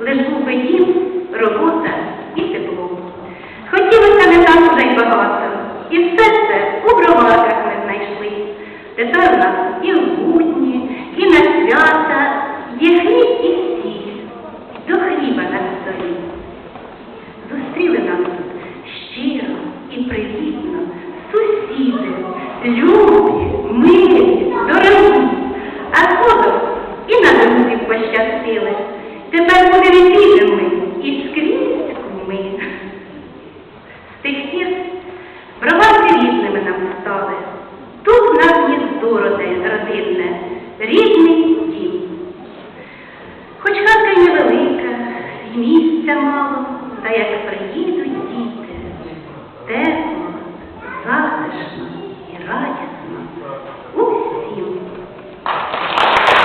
лиш був би дім, робота і тепло. Хотілося не так уже й багато, і все це у броварках ми знайшли. Тепер у нас і в будні, і на свята є хліб і сіль, до хліба на столі. Зустріли нас тут щиро і привітно, сусіди, любі, милі, дорогі, а згодом і на друзів пощастили. ми нам стали. Тут нас гніздо родинне, рідний дім. Хоч хатка й невелика, і місця мало, та як приїдуть діти, тепло, затишно і радісно.